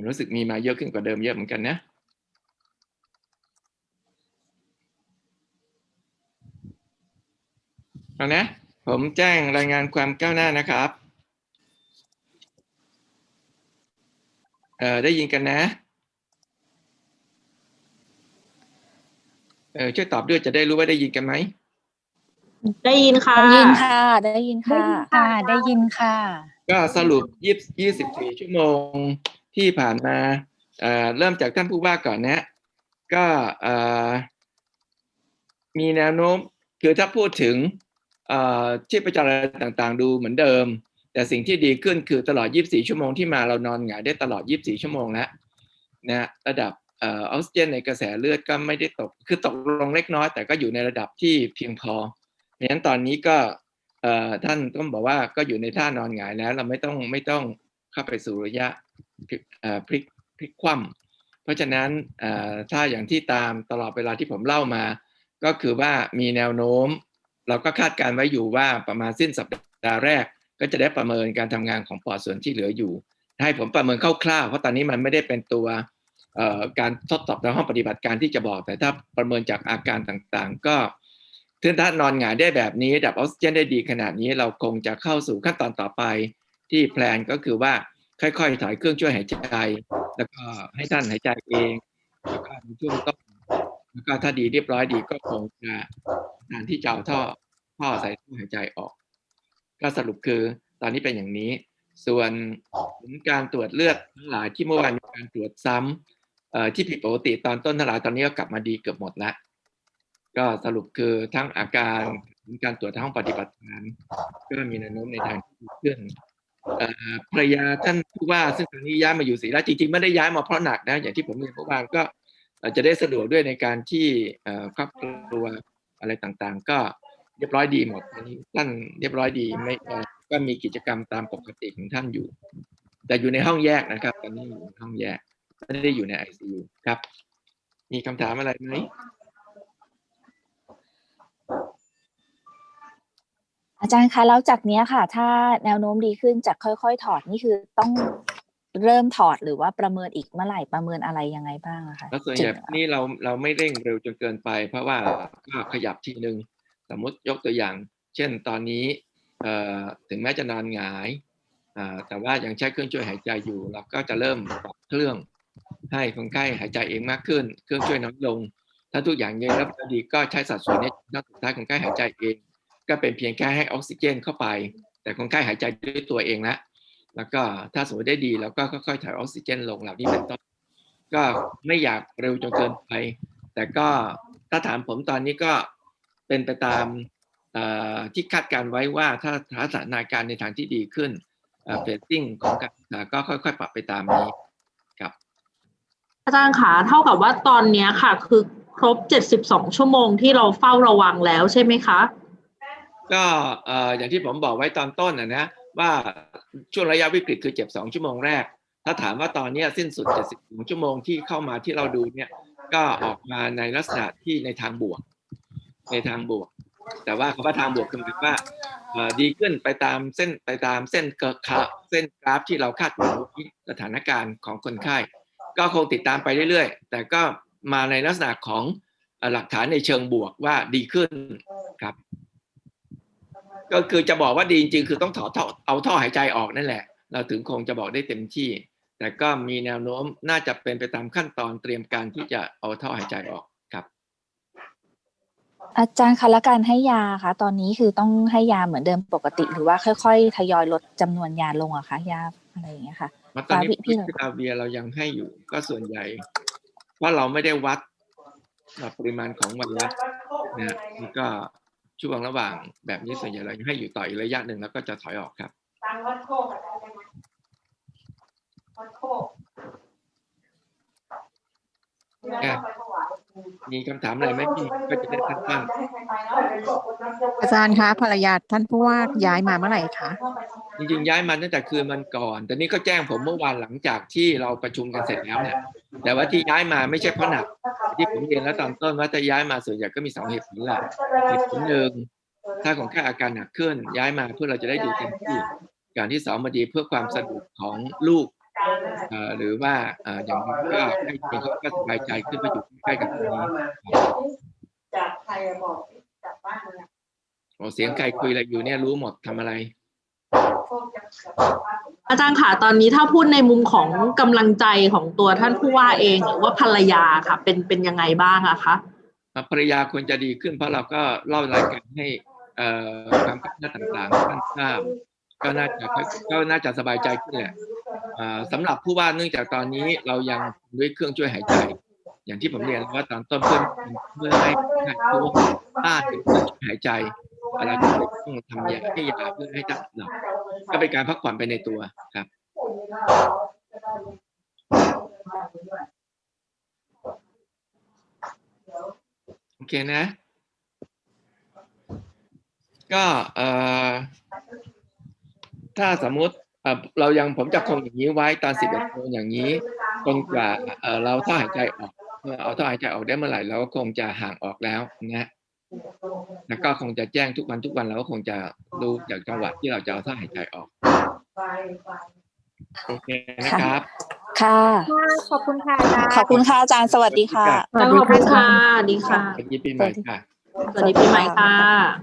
ผมรู้สึกมีมาเยอะขึ้นกว่าเดิมเยอะเหมือนกันนะเอานะ ผมแจ้งรายงานความก้าวหน้านะครับเออได้ยินกันนะเออช่วยตอบด้วยจะได้รู้ว่าได้ยินกันไหมได้ยินค่ะ ได้ยินค่ะ ได้ยินค่ะค่ะได้ยินค่ะ ก็สรุปยี่ยี่สิบสี่ชั่วโมง ที่ผ่านมาเริ่มจากท่านผู้ว่าก่อนนะก็มีแนวโน้มคือถ้าพูดถึงเอ่อชีพจรอะไรต่างๆ ดูเหมือนเดิม แต่สิ่งที่ดีขึ้นคือตลอด 24 ชั่วโมงที่มาเรานอนหงายได้ตลอด 24 ชั่วโมงแล้วนะระดับออกซิเจนในกระแสเลือดก็ไม่ได้ตก คือตกลงเล็กน้อย แต่ก็อยู่ในระดับที่เพียงพอเพราะฉะนั้นตอนนี้ก็ท่านต้องบอกว่าก็อยู่ในท่านอนหงายแล้ว เราไม่ต้องไม่ต้องเข้าไปสู่ระยะ พลิกพลิกคว่ำเพราะฉะนั้นถ้าอย่างที่ตามตลอดเวลาที่ผมเล่ามา ก็คือว่ามีแนวโน้ม เราก็คาดการณ์ไว้อยู่ว่าประมาณสิ้นสัปดาห์แรก ก็จะได้ประเมินการทำงานของปอดส่วนที่เหลืออยู่ ให้ผมประเมินคร่าวๆเพราะตอนนี้มันไม่ได้เป็นตัวการทดสอบในห้องปฏิบัติการที่จะบอก แต่ถ้าประเมินจากอาการต่างๆ ก็ถ้าท่านนอนหงายได้แบบนี้ดับออกซิเจนได้ดีขนาดนี้เราคงจะเข้าสู่ขั้นตอนต่อไปที่แพลนก็คือว่า ค่อยๆถอยเครื่องช่วยหายใจ แล้วก็ให้ท่านหายใจเองแล้วก็ในช่วงต้นแล้วก็ถ้าดีเรียบร้อยดีก็คงจะการที่จะเอาท่อท่อใส่ท่อหายใจออก ก็สรุปคือตอนนี้เป็นอย่างนี้ ส่วนผลการตรวจเลือดทั้งหลายที่เมื่อวานมีการตรวจซ้ำเอ่อที่ผิดปกติตอนต้นทั้งหลายตอนนี้ก็กลับมาดีเกือบหมดแล้วก็สรุปคือทั้งอาการการตรวจทางห้องปฏิบัติการก็มีแนวโน้มในทางที่ดีขึ้น ภรรยาท่านผู้ว่าซึ่งตอนนี้ย้ายมาอยู่ศรีราชจริงๆไม่ได้ย้ายมาเพราะหนักนะอย่างที่ผมเรียนเมื่อวานก็จะได้สะดวกด้วยในการที่ครอบครัวอะไรต่างๆ ก็เรียบร้อยดีหมดอันนี้ท่านเรียบร้อยดีไม่ก็มีกิจกรรมตามปกติของท่านอยู่ แต่อยู่ในห้องแยกนะครับ ตอนนี้อยู่ห้องแยกไม่ได้อยู่ในไอซียูครับ มีคำถามอะไรไหม อาจารย์คะแล้วจากเนี้ยค่ะ ถ้าแนวโน้มดีขึ้นจะค่อย ๆ ถอดนี่คือต้องเริ่มถอดหรือว่าประเมินอีกเมื่อไหร่ประเมินอะไรยังไงบ้างอะคะแล้วส่วนใหญ่ถึงนี่เราเราไม่เร่งเร็วจนเกินไป เพราะว่าก็ขยับทีหนึ่งสมมติยกตัวอย่าง เช่นตอนนี้เอ่อถึงแม้จะนอนหงายอ่าแต่ว่ายังใช้เครื่องช่วยหายใจอยู่ เราก็จะเริ่มปรับเครื่องให้คนไข้หายใจเองมากขึ้น เครื่องช่วยน้อยลง ถ้าทุกอย่างยังรับดีก็ใช้สัดส่วนนี้ถ้าสุดท้ายคนไข้หายใจเอง ก็เป็นเพียงแค่ให้ออกซิเจนเข้าไป แต่คนไข้หายใจด้วยตัวเองแล้วแล้วก็ถ้าสมมติได้ดีเราก็ค่อยๆถ่ายออกซิเจนลงเหล่านี้เป็นต้นก็ไม่อยากเร็วจนเกินไป แต่ก็ถ้าถามผมตอนนี้ก็เป็นไปตามที่คาดการไว้ว่าถ้าสถานการณ์ในทางที่ดีขึ้นเฟสติ้งของการศึกษาก็ค่อย ๆ ปรับไปตามนี้ครับอาจารย์ขาเท่ากับว่าตอนนี้ค่ะ คือครบ 72 ชั่วโมงที่เราเฝ้าระวังแล้วใช่ไหมคะ ก็อย่างที่ผมบอกไว้ตอนต้นนะนะว่าช่วงระยะวิกฤตคือเจ็บสองชั่วโมงแรก ถ้าถามว่าตอนนี้สิ้นสุด72ชั่วโมงที่เข้ามาที่เราดูเนี่ยก็ออกมาในลักษณะที่ในทางบวก ในทางบวก แต่ว่าคำว่าทางบวกคือหมายว่าดีขึ้นไปตามเส้นไปตามเส้นเกราฟเส้นกราฟที่เราคาดหวังสถานการณ์ของคนไข้ก็คงติดตามไปเรื่อยๆ แต่ก็มาในลักษณะของหลักฐานในเชิงบวกว่าดีขึ้นครับ ก็คือจะบอกว่าดีจริงๆคือต้องถอดท่อเอาท่อหายใจออกนั่นแหละ เราถึงคงจะบอกได้เต็มที่ แต่ก็มีแนวโน้มน่าจะเป็นไปตามขั้นตอนเตรียมการที่จะเอาท่อหายใจออกครับ อาจารย์คะแล้วการให้ยาคะตอนนี้คือต้องให้ยาเหมือนเดิมปกติ หรือว่าค่อย ๆ ทยอยลดจำนวนยาลงอะคะยาอะไรอย่างเงี้ยค่ะมาตอนนี้พี่พี่พิลาเวียเรายังให้อยู่ก็ส่วนใหญ่เพราะเราไม่ได้วัดปริมาณของไวรัสนะฮะนี่ก็ ช่วงระหว่างแบบนี้ส่วนใหญ่เรายังให้อยู่ต่ออีกระยะหนึ่งแล้วก็จะถอยออกครับตังวัดโคกอะไรได้ไหมวัดโคก ที่เราต้องไปถวายมีคำถามอะไรไหมพี่ก็จะได้สั้นอาจารย์คะภรรยาท่านผู้ว่าย้ายมาเมื่อไหร่คะๆจริงๆย้ายมาตั้งแต่คืนวันก่อน แต่นี่ก็แจ้งผมเมื่อวานหลังจากที่เราประชุมกันเสร็จแล้วเนี่ย แต่ว่าที่ย้ายมาไม่ใช่เพราะหนัก ที่ผมเรียนแล้วตอนต้นว่าถ้าย้ายมาส่วนใหญ่ก็มีสองเหตุผลหลักเหตุผลหนึ่งถ้าของแค่อาการหนักขึ้นย้ายมาเพื่อเราจะได้ดูเต็มที่ การที่สองมาดีเพื่อความสะดวกของลูกเอ่อ หรือว่าเอ่ออย่างน้อยก็ให้เองเขาก็สบายใจขึ้นมาอยู่ใกล้ๆกับตรงนี้จากใครอะบอกจากบ้านมันอะโอ้เสียงใครคุยอะไรอยู่เนี่ยรู้หมดทำอะไรพวกจากจากบ้านผมอาจารย์ค่ะตอนนี้ถ้าพูดในมุมของกำลังใจของตัวท่านผู้ว่าเองหรือว่าภรรยาค่ะ เป็นเป็นยังไงบ้างอะคะอะภรรยาควรจะดีขึ้นเพราะเราก็เล่ารายการให้เอ่อความคืบหน้าต่างๆให้ท่านทราบก็น่าจะก็น่าจะสบายใจขึ้นแหละอ่า สำหรับผู้ว่าเนื่องจากตอนนี้เรายังด้วยเครื่องช่วยหายใจ อย่างที่ผมเรียนว่าตอนต้นเพื่อเพื่อให้ห้ผู้ว่าถ้าถึงเครื่องช่วยหายใจอะไรก็เลยต้องทำยาให้ยาเพื่อให้ท่านหลับก็เป็นการพักผ่อนไปในตัวครับโอเคนะ ก็เอ่อถ้าสมมุติ เอ่อเรายังผมจะคงอย่างนี้ไว้ตอนสิบเอ็ดโมงอย่างนี้คงจะเอ่อเราท่อหายใจออกเมื่อเอาท่อหายใจออกได้เมื่อไหร่เราก็คงจะห่างออกแล้วนะแล้วก็คงจะแจ้งทุกวันทุกวันเราก็คงจะดูจากจังหวะที่เราจะเอาท่อหายใจออกไปไปโอเคนะครับ ค่ะ ขอบคุณค่ะอาจารย์ขอบคุณค่ะอาจารย์สวัสดีค่ะขอบคุณค่ะดีค่ะสวัสดีปีใหม่ค่ะสวัสดีปีใหม่ค่ะ